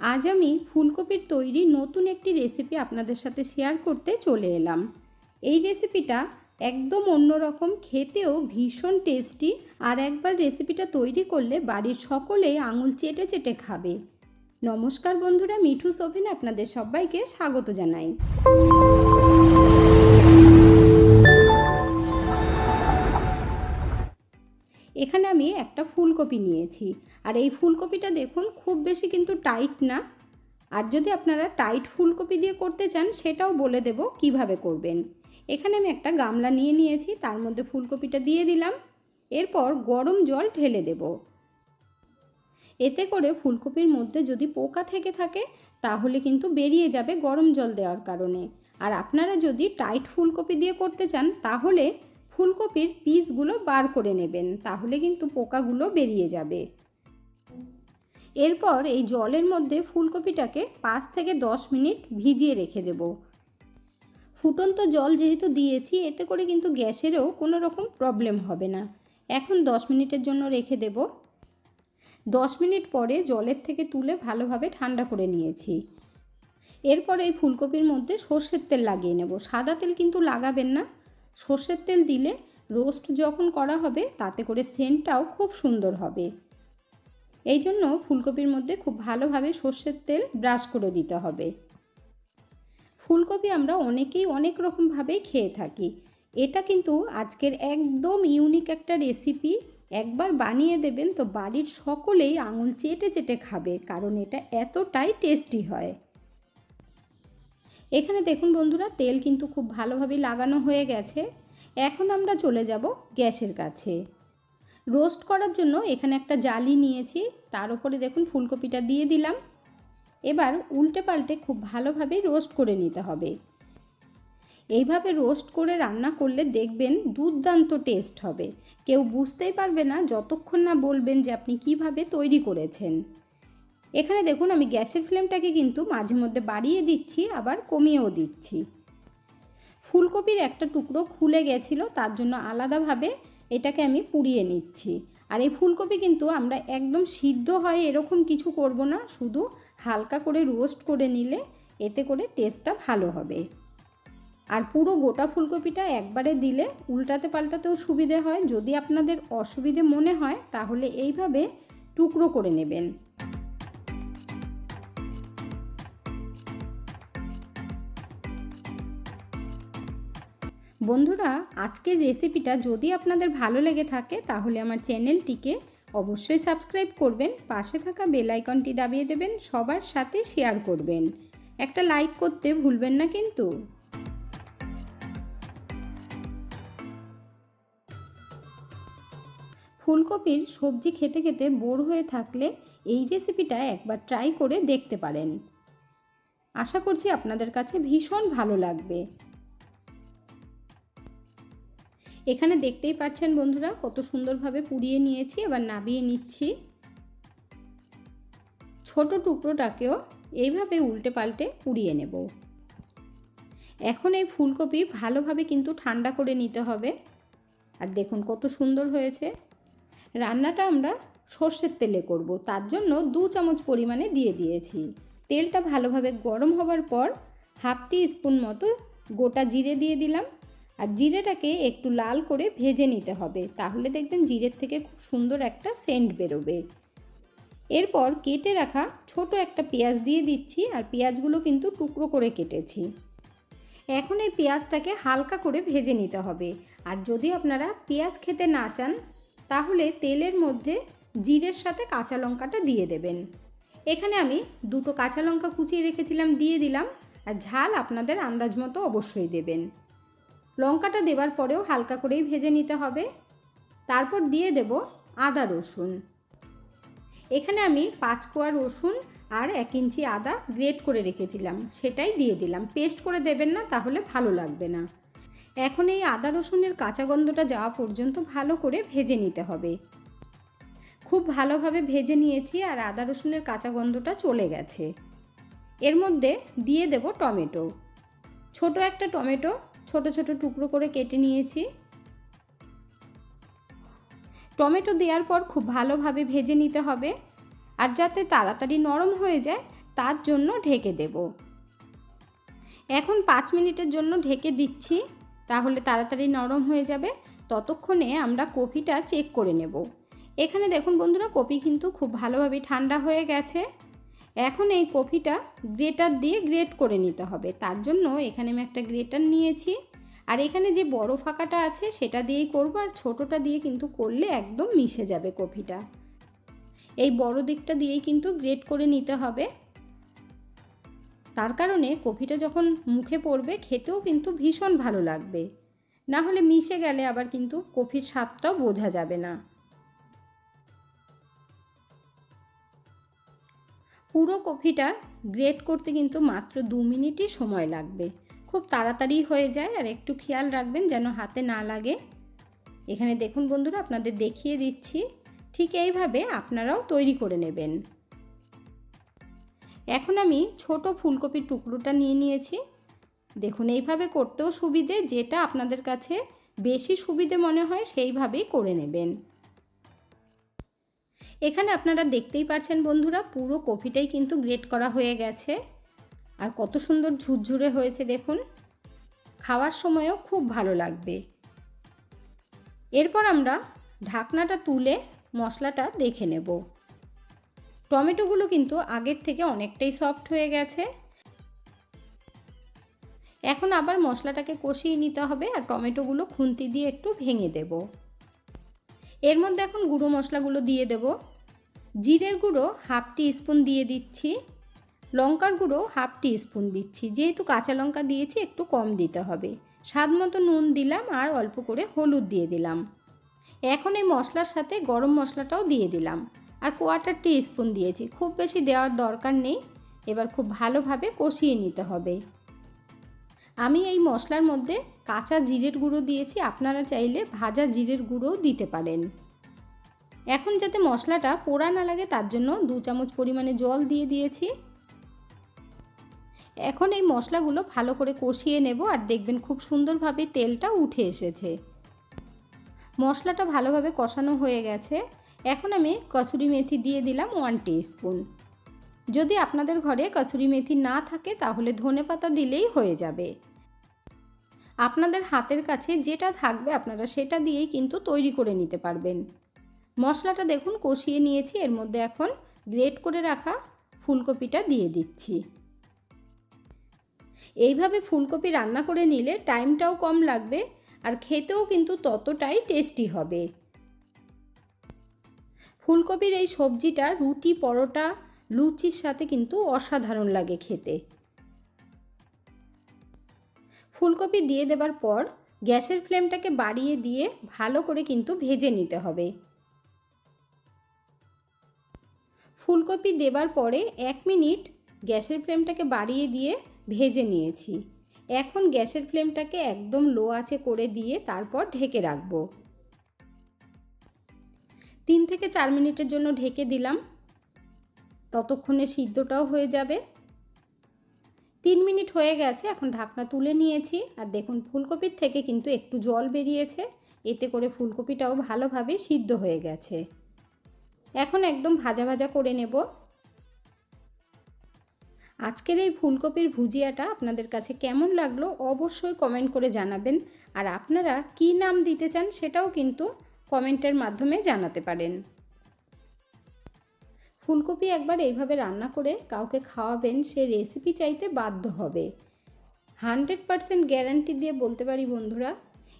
আজ আমি ফুলকপির তৈরি নতুন একটি রেসিপি আপনাদের সাথে শেয়ার করতে চলে এলাম। এই রেসিপিটা একদম অন্যরকম, খেতেও ভীষণ টেস্টি আর একবার রেসিপিটা তৈরি করলে বাড়ির সকলেই আঙুল চেটে চেটে খাবে। নমস্কার বন্ধুরা মিঠু সোভেন আপনাদের সবাইকে স্বাগত জানাই। এখানে আমি একটা ফুলকপি নিয়েছি। আর এই ফুলকপিটা দেখুন, খুব বেশি কিন্তু টাইট না। আর যদি আপনারা টাইট ফুলকপি দিয়ে করতে চান, সেটাও বলে দেব কীভাবে করবেন। এখানে আমি একটা গামলা নিয়ে নিয়েছি, তার মধ্যে ফুলকপিটা দিয়ে দিলাম। এরপর গরম জল ঢেলে দেব। এতে করে ফুলকপির মধ্যে যদি পোকা থেকে থাকে, তাহলে কিন্তু বেরিয়ে যাবে গরম জল দেওয়ার কারণে। আর আপনারা যদি টাইট ফুলকপি দিয়ে করতে চান, তাহলে ফুলকপির পিসগুলো বার করে নেবেন, তাহলে কিন্তু পোকাগুলো বেরিয়ে যাবে। এরপর এই জলের মধ্যে ফুলকপিটাকে পাঁচ থেকে দশ মিনিট ভিজিয়ে রেখে দেব। ফুটন্ত জল যেহেতু দিয়েছি, এতে করে কিন্তু গ্যাসেরও কোনো রকম প্রবলেম হবে না। এখন দশ মিনিটের জন্য রেখে দেব। দশ মিনিট পরে জলের থেকে তুলে ভালোভাবে ঠান্ডা করে নিয়েছি। এরপর এই ফুলকপির মধ্যে সর্ষের তেল লাগিয়ে নেব। সাদা তেল কিন্তু লাগাবেন না। সর্ষের তেল দিলে রোস্ট যখন করা হবে, তাতে করে সেন্টটাও খুব সুন্দর হবে। এই জন্য ফুলকপির মধ্যে খুব ভালোভাবে সর্ষের তেল ব্রাশ করে দিতে হবে। ফুলকপি আমরা অনেকেই অনেক রকমভাবেই খেয়ে থাকি। এটা কিন্তু আজকের একদম ইউনিক একটা রেসিপি। একবার বানিয়ে দেবেন তো বাড়ির সকলেই আঙুল চেটে চেটে খাবে, কারণ এটা এতটাই টেস্টি হয়। এখানে দেখুন বন্ধুরা, তেল কিন্তু খুব ভালোভাবে লাগানো হয়ে গেছে। এখন আমরা চলে যাব গ্যাসের কাছে। রোস্ট করার জন্য এখানে একটা জালি নিয়েছি, তার উপরে দেখুন ফুলকপিটা দিয়ে দিলাম। এবার উল্টে পাল্টে খুব ভালোভাবে রোস্ট করে নিতে হবে। এইভাবে রোস্ট করে রান্না করলে দেখবেন দুর্দান্ত টেস্ট হবে। কেউ বুঝতেই পারবে না, যতক্ষণ না বলবেন যে আপনি কীভাবে তৈরি করেছেন। এখানে দেখুন আমি গ্যাসের ফ্লেমটাকে কিন্তু মাঝে মধ্যে বাড়িয়ে দিচ্ছি, আবার কমিয়েও দিচ্ছি। ফুলকপির একটা টুকরো খুলে গেছিল, তার জন্য আলাদাভাবে এটাকে আমি পুড়িয়ে নিচ্ছি। আর এই ফুলকপি কিন্তু আমরা একদম সিদ্ধ হয় এরকম কিছু করব না, শুধু হালকা করে রোস্ট করে নিলে এতে করে টেস্টটা ভালো হবে। আর পুরো গোটা ফুলকপিটা একবারে দিলে উল্টাতে পাল্টাতেও সুবিধে হয়, যদি আপনাদের অসুবিধে মনে হয় তাহলে এইভাবে টুকরো করে নেবেন। বন্ধুরা, আজকের রেসিপিটা যদি আপনাদের ভালো লেগে থাকে, তাহলে আমার চ্যানেলটিকে অবশ্যই সাবস্ক্রাইব করবেন, পাশে থাকা বেল আইকনটি দাবিয়ে দেবেন, সবার সাথে শেয়ার করবেন। একটা লাইক করতে ভুলবেন না কিন্তু। ফুলকপির সবজি খেতে খেতে বোর হয়ে থাকলে এই রেসিপিটা একবার ট্রাই করে দেখতে পারেন। আশা করছি আপনাদের কাছে ভীষণ ভালো লাগবে। এখানে দেখতেই পাচ্ছেন বন্ধুরা, কত সুন্দরভাবে পুড়িয়ে নিয়েছি, এবার নাবিয়ে নিচ্ছি। ছোট টুকরোটাকেও এইভাবে উল্টে পাল্টে পুড়িয়ে নেব। এখন এই ফুলকপি ভালোভাবে কিন্তু ঠান্ডা করে নিতে হবে। আর দেখুন কত সুন্দর হয়েছে। রান্নাটা আমরা সর্ষের তেলে করব, তার জন্য দু চামচ পরিমাণে দিয়ে দিয়েছি। তেলটা ভালোভাবে গরম হবার পর হাফ টি স্পুন মতো গোটা জিরে দিয়ে দিলাম। আর জিরেটাকে একটু লাল করে ভেজে নিতে হবে। তাহলে দেখবেন জিরের থেকে খুব সুন্দর একটা সেন্ট বেরোবে। এরপর কেটে রাখা ছোট একটা পেঁয়াজ দিয়ে দিচ্ছি আর পেঁয়াজগুলো কিন্তু টুকরো করে কেটেছি। এখন এই পেঁয়াজটাকে হালকা করে ভেজে নিতে হবে। আর যদি আপনারা পেঁয়াজ খেতে না চান, তাহলে তেলের মধ্যে জিরের সাথে কাঁচা লঙ্কাটা দিয়ে দেবেন। এখানে আমি দুটো কাঁচা লঙ্কা কুচিয়ে রেখেছিলাম, দিয়ে দিলাম। আর ঝাল আপনাদের আন্দাজ মতো অবশ্যই দেবেন। লঙ্কাটা দেবার পরেও হালকা করেই ভেজে নিতে হবে। তারপর দিয়ে দেব আদা রসুন। এখানে আমি পাঁচ কোয়া রসুন আর এক ইঞ্চি আদা গ্রেট করে রেখেছিলাম, সেটাই দিয়ে দিলাম। পেস্ট করে দেবেন না, তাহলে ভালো লাগবে না। এখন এই আদা রসুনের কাঁচা গন্ধটা যাওয়া পর্যন্ত ভালো করে ভেজে নিতে হবে। খুব ভালোভাবে ভেজে নিয়েছি আর আদা রসুনের কাঁচা গন্ধটা চলে গেছে। এর মধ্যে দিয়ে দেব টমেটো। ছোট একটা টমেটো ছোট ছোট টুকরো করে কেটে নিয়েছি। টমেটো দেওয়ার পর খুব ভালোভাবে ভেজে নিতে হবে আর যাতে তাড়াতাড়ি নরম হয়ে যায়, তার জন্য ঢেকে দেব। এখন পাঁচ মিনিটের জন্য ঢেকে দিচ্ছি, তাহলে তাড়াতাড়ি নরম হয়ে যাবে। ততক্ষণে আমরা কপিটা চেক করে নেব। এখানে দেখুন বন্ধুরা, কপি কিন্তু খুব ভালোভাবে ঠান্ডা হয়ে গেছে। এখন এই কফিটা গ্রেটার দিয়ে গ্রেট করে নিতে হবে। তার জন্য এখানে আমি একটা গ্রেটার নিয়েছি। আর এখানে যে বড় ফাঁকাটা আছে, সেটা দিয়েই করব। আর ছোটোটা দিয়ে কিন্তু করলে একদম মিশে যাবে কফিটা। এই বড় দিকটা দিয়েই কিন্তু গ্রেট করে নিতে হবে। তার কারণে কফিটা যখন মুখে পড়বে, খেতেও কিন্তু ভীষণ ভালো লাগবে। না হলে মিশে গেলে আবার কিন্তু কফির স্বাদটাও বোঝা যাবে না। পুরো কফিটা গ্রেট করতে কিন্তু মাত্র দু মিনিটই সময় লাগবে। খুব তাড়াতাড়ি হয়ে যায় আর একটু খেয়াল রাখবেন যেন হাতে না লাগে। এখানে দেখুন বন্ধুরা, আপনাদের দেখিয়ে দিচ্ছি। ঠিক এইভাবে আপনারাও তৈরি করে নেবেন। এখন আমি ছোট ফুলকপির টুকরোটা নিয়ে নিয়েছি। দেখুন, এইভাবে করতেও সুবিধে, যেটা আপনাদের কাছে বেশি সুবিধে মনে হয় সেইভাবেই করে নেবেন। এখানে আপনারা দেখতেই পাচ্ছেন বন্ধুরা, পুরো কফিটাই কিন্তু গ্রেট করা হয়ে গেছে। আর কত সুন্দর ঝুরঝুরে হয়েছে দেখুন। খাওয়ার সময়ও খুব ভালো লাগবে। এরপর আমরা ঢাকনাটা তুলে মশলাটা দেখে নেব। টমেটোগুলো কিন্তু আগের থেকে অনেকটাই সফট হয়ে গেছে। এখন আবার মশলাটাকে কষিয়ে নিতে হবে আর টমেটোগুলো খুন্তি দিয়ে একটু ভেঙে দেব। এর মধ্যে এখন গুঁড়ো মশলাগুলো দিয়ে দেব। জিরের গুঁড়ো হাফ টি স্পুন দিয়ে দিচ্ছি। লঙ্কার গুঁড়ো হাফ টি স্পুন দিচ্ছি। যেহেতু কাঁচা লঙ্কা দিয়েছি, একটু কম দিতে হবে। স্বাদ মতো নুন দিলাম আর অল্প করে হলুদ দিয়ে দিলাম। এখন এই মশলার সাথে গরম মশলাটাও দিয়ে দিলাম। আর কোয়াটার টি স্পুন দিয়েছি। খুব বেশি দেওয়ার দরকার নেই। এবার খুব ভালোভাবে কষিয়ে নিতে হবে। আমি এই মশলার মধ্যে কাঁচা জিরের গুঁড়ো দিয়েছি। আপনারা চাইলে ভাজা জিরের গুঁড়োও দিতে পারেন। এখন যাতে মশলাটা পোড়া না লাগে, তার জন্য দু চামচ পরিমাণে জল দিয়ে দিয়েছি। এখন এই মশলাগুলো ভালো করে কষিয়ে নেব আর দেখবেন খুব সুন্দরভাবে তেলটা উঠে এসেছে। মশলাটা ভালোভাবে কষানো হয়ে গেছে। এখন আমি কসুরি মেথি দিয়ে দিলাম ওয়ান স্পুন যদি আপনাদের ঘরে কসুরি মেথি না থাকে, তাহলে ধনে পাতা দিলেই হয়ে যাবে। আপনাদের হাতের কাছে যেটা থাকবে আপনারা সেটা দিয়েই কিন্তু তৈরি করে নিতে পারবেন। মশলাটা দেখুন, কষিয়ে নিয়েছি। এর মধ্যে এখন গ্রেট করে রাখা ফুলকপিটা দিয়ে দিচ্ছি। এইভাবে ফুলকপি রান্না করে নিলে টাইমটাও কম লাগবে আর খেতেও কিন্তু ততটাই টেস্টি হবে। ফুলকপির এই সবজিটা রুটি, পরোটা, লুচির সাথে কিন্তু অসাধারণ লাগে খেতে। ফুলকপি দিয়ে দেবার পর গ্যাসের ফ্লেমটাকে বাড়িয়ে দিয়ে ভালো করে কিন্তু ভেজে নিতে হবে। ফুলকপি দেবার পরে এক মিনিট গ্যাসের ফ্লেমটাকে বাড়িয়ে দিয়ে ভেজে নিয়েছি। এখন গ্যাসের ফ্লেমটাকে একদম লো আঁচে করে দিয়ে তারপর ঢেকে রাখব। তিন থেকে চার মিনিটের জন্য ঢেকে দিলাম। ততক্ষণে সিদ্ধটাও হয়ে যাবে। তিন মিনিট হয়ে গেছে, এখন ঢাকনা তুলে নিয়েছি। আর দেখুন, ফুলকপির থেকে কিন্তু একটু জল বেরিয়েছে। এতে করে ফুলকপিটাও ভালোভাবে সিদ্ধ হয়ে গেছে। এখন একদম ভাজা ভাজা করে নেব। আজকের এই ফুলকপির ভুজিয়াটা আপনাদের কাছে কেমন লাগল অবশ্যই কমেন্ট করে জানাবেন। আর আপনারা কি নাম দিতে চান সেটাও কিন্তু কমেন্টের মাধ্যমে জানাতে পারেন। ফুলকপি একবার এইভাবে রান্না করে কাউকে খাওয়াবেন সে রেসিপি চাইতে বাধ্য হবে। হান্ড্রেড পারসেন্ট গ্যারান্টি দিয়ে বলতে পারি বন্ধুরা,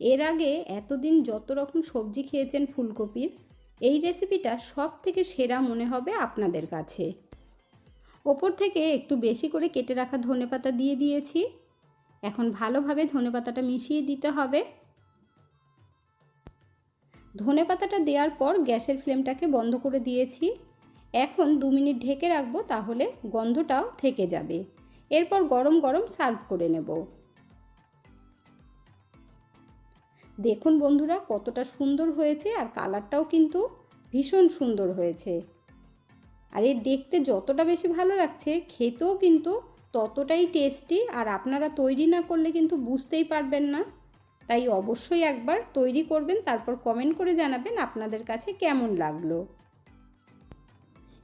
এর আগে এতদিন যত রকম সবজি খেয়েছেন ফুলকপির, এই রেসিপিটা সব থেকে সেরা মনে হবে আপনাদের কাছে। ওপর থেকে একটু বেশি করে কেটে রাখা ধনেপাতা দিয়ে দিয়েছি। এখন ভালোভাবে ধনেপাতাটা মিশিয়ে দিতে হবে। ধনেপাতাটা দেওয়ার পর গ্যাসের ফ্লেমটাকে বন্ধ করে দিয়েছি। এখন দু মিনিট ঢেকে রাখব, তাহলে গন্ধটাও থেকে যাবে। এরপর গরম গরম সার্ভ করে নেব। দেখুন বন্ধুরা, কতটা সুন্দর হয়েছে আর কালারটাও কিন্তু ভীষণ সুন্দর হয়েছে। আর এর দেখতে যতটা বেশি ভালো লাগছে, খেতেও কিন্তু ততটাই টেস্টি আর আপনারা তৈরি না করলে কিন্তু বুঝতেই পারবেন না। তাই অবশ্যই একবার তৈরি করবেন, তারপর কমেন্ট করে জানাবেন আপনাদের কাছে কেমন লাগল।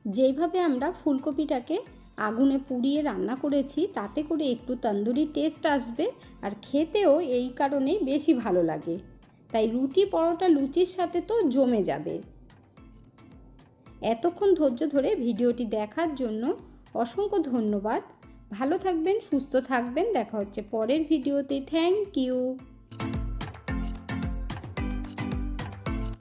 যেইভাবে আমরা ফুলকপিটাকে আগুনে পুড়িয়ে রান্না করেছি, তাতে করে একটু তন্দুরি টেস্ট আসবে আর খেতেও এই কারণেই বেশি ভালো লাগে। তাই রুটি, পরোটা, লুচির সাথে তো জমে যাবে। এতক্ষণ ধৈর্য ধরে ভিডিওটি দেখার জন্য অসংখ্য ধন্যবাদ। ভালো থাকবেন, সুস্থ থাকবেন। দেখা হচ্ছে পরের ভিডিওতে। Thank you